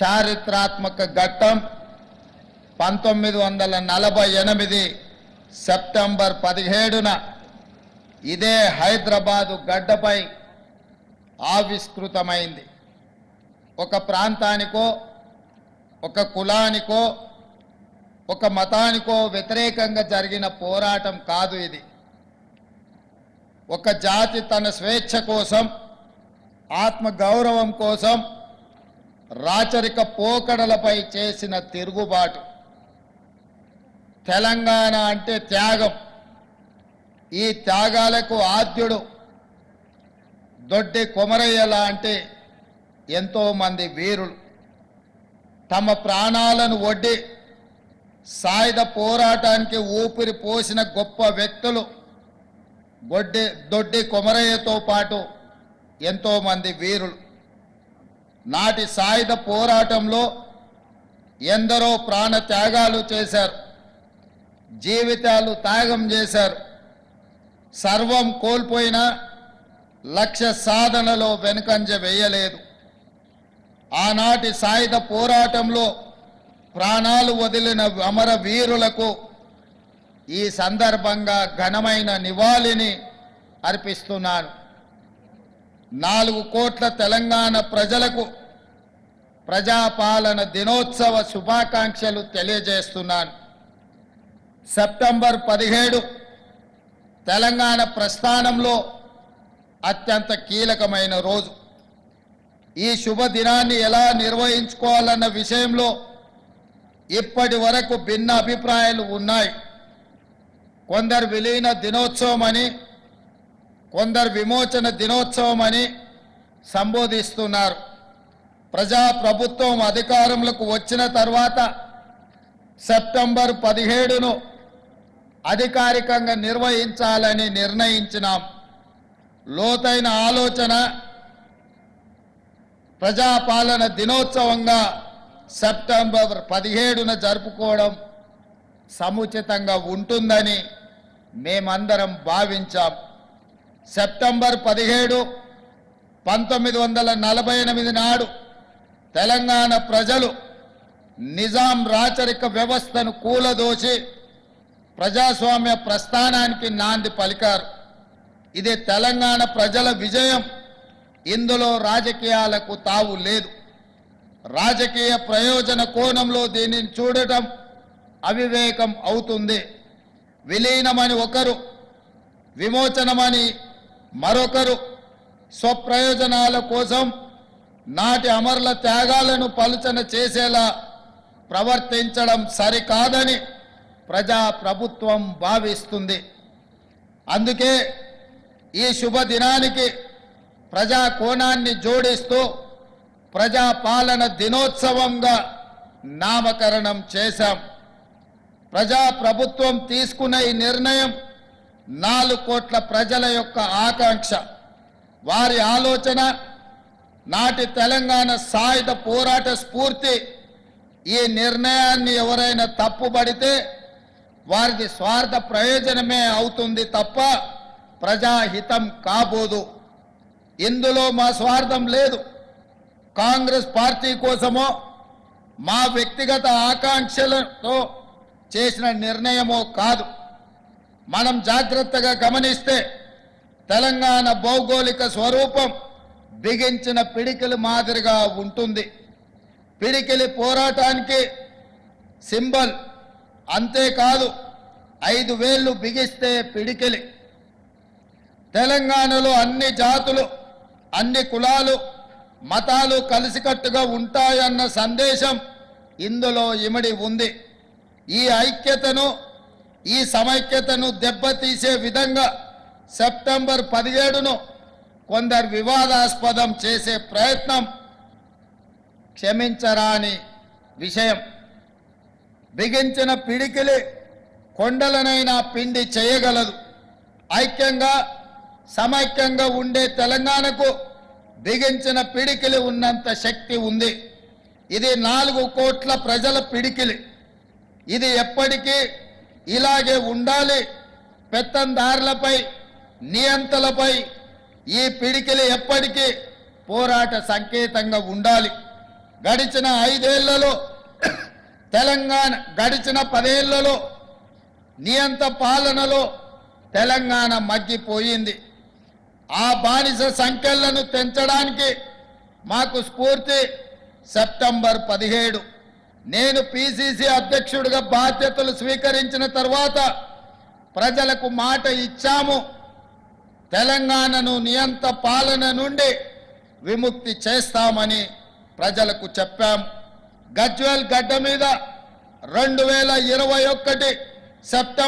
చారిత్రాత్మక ఘట్టం పంతొమ్మిది వందల నలభై ఎనిమిది సెప్టెంబర్ పదిహేడున ఇదే హైదరాబాదు గడ్డపై ఆవిష్కృతమైంది. ఒక ప్రాంతానికో ఒక కులానికో ఒక మతానికో వ్యతిరేకంగా జరిగిన పోరాటం కాదు ఇది. ఒక జాతి తన స్వేచ్ఛ కోసం ఆత్మ గౌరవం కోసం రాచరిక పోకడలపై చేసిన తిరుగుబాటు. తెలంగాణ అంటే త్యాగం. ఈ త్యాగాలకు ఆద్యుడు దొడ్డి కొమరయ్య లాంటి ఎంతోమంది వీరులు. తమ ప్రాణాలను ఒడ్డి సాయుధ పోరాటానికి ఊపిరి పోసిన గొప్ప వ్యక్తులు గొడ్డి దొడ్డి కొమరయ్యతో పాటు ఎంతోమంది వీరులు. నాటి సాయుధ పోరాటంలో ఎందరో ప్రాణ త్యాగాలు చేశారు. జీవితాలు త్యాగం చేశారు. సర్వం కోల్పోయిన లక్ష్య సాధనలో వెనుకంజ వేయలేదు. ఆనాటి సాయుధ పోరాటంలో ప్రాణాలు వదిలిన అమర వీరులకు ఈ సందర్భంగా ఘనమైన నివాళిని అర్పిస్తున్నాను. నాలుగు కోట్ల తెలంగాణ ప్రజలకు ప్రజాపాలన దినోత్సవ శుభాకాంక్షలు తెలియజేస్తున్నాను. సెప్టెంబర్ పదిహేడు తెలంగాణ ప్రస్థానంలో అత్యంత కీలకమైన రోజు. ఈ శుభదినాన్ని ఎలా నిర్వహించుకోవాలన్న విషయంలో ఇప్పటి వరకు భిన్న అభిప్రాయాలు ఉన్నాయి. కొందరు విలీన దినోత్సవం అని కొందరు విమోచన దినోత్సవం అని సంబోధిస్తున్నారు. ప్రజా ప్రభుత్వం అధికారంలోకి వచ్చిన తర్వాత సెప్టెంబర్ పదిహేడును అధికారికంగా నిర్వహించాలని నిర్ణయించినాం. లోతైన ఆలోచన ప్రజాపాలన దినోత్సవంగా సెప్టెంబర్ పదిహేడున జరుపుకోవడం సముచితంగా ఉంటుందని మేమందరం భావించాం. సెప్టెంబర్ పదిహేడు పంతొమ్మిది వందల నలభై ఎనిమిది నాడు తెలంగాణ ప్రజలు నిజాం రాచరిక వ్యవస్థను కూలదోచి ప్రజాస్వామ్య ప్రస్థానానికి నాంది పలికారు. ఇది తెలంగాణ ప్రజల విజయం. ఇందులో రాజకీయాలకు తావు లేదు. రాజకీయ ప్రయోజన కోణంలో దీనిని చూడటం అవివేకం అవుతుంది. విలీనమని ఒకరు విమోచనమని మరొకరు స్వప్రయోజనాల కోసం నాటి అమరుల త్యాగాలను పలుచన చేసేలా ప్రవర్తించడం సరికాదని ప్రజా ప్రభుత్వం భావిస్తుంది. అందుకే ఈ శుభదినానికి ప్రజా కోణాన్ని జోడిస్తూ ప్రజాపాలన దినోత్సవంగా నామకరణం చేశాం. ప్రజా ప్రభుత్వం తీసుకున్న ఈ నిర్ణయం నాలుగు కోట్ల ప్రజల యొక్క ఆకాంక్ష. వారి ఆలోచన నాటి తెలంగాణ సాయుధ పోరాట స్ఫూర్తి. ఈ నిర్ణయాన్ని ఎవరైనా తప్పుబడితే వారిది స్వార్థ ప్రయోజనమే అవుతుంది తప్ప ప్రజాహితం కాబోదు. ఇందులో మా స్వార్థం లేదు. కాంగ్రెస్ పార్టీ కోసమో మా వ్యక్తిగత ఆకాంక్షలతో చేసిన నిర్ణయమో కాదు. మనం జాగ్రత్తగా గమనిస్తే తెలంగాణ భౌగోళిక స్వరూపం బిగించిన పిడికిలి మాదిరిగా ఉంటుంది. పిడికిలి పోరాటానికి సింబల్ అంతేకాదు ఐదు వేళ్ళు బిగిస్తే పిడికిలి. తెలంగాణలో అన్ని జాతులు అన్ని కులాలు మతాలు కలిసికట్టుగా ఉంటాయన్న సందేశం ఇందులో ఇమిడి ఉంది. ఈ ఐక్యతను ఈ సమైక్యతను దెబ్బతీసే విధంగా సెప్టెంబర్ పదిహేడును కొందరు వివాదాస్పదం చేసే ప్రయత్నం క్షమించరాని విషయం. బిగించిన పిడికిలి కొండలనైనా పిండి చేయగలదు. ఐక్యంగా సమైక్యంగా ఉండే తెలంగాణకు బిగించిన పిడికిలి ఉన్నంత శక్తి ఉంది. ఇది నాలుగు కోట్ల ప్రజల పిడికిలి. ఇది ఎప్పటికీ ఇలాగే ఉండాలి. పెత్తందారులపై నియంతలపై ఈ పిడికిలి ఎప్పటికీ పోరాట సంకేతంగా ఉండాలి. గడిచిన ఐదేళ్ళలో తెలంగాణ గడిచిన పదేళ్ళలో నియంత పాలనలో తెలంగాణ మగ్గిపోయింది. ఆ బానిస సంఖ్యలను తెంచడానికి మాకు స్ఫూర్తి సెప్టెంబర్ పదిహేడు. నేను పిసిసి అధ్యక్షుడిగా బాధ్యతలు స్వీకరించిన తర్వాత ప్రజలకు మాట ఇచ్చాము. తెలంగాణను నియంత పాలన నుండి విముక్తి చేస్తామని ప్రజలకు చెప్పాం. గజ్వెల్ గడ్డ మీద రెండు వేల ఇరవై ఒకటి సెప్టెంబర్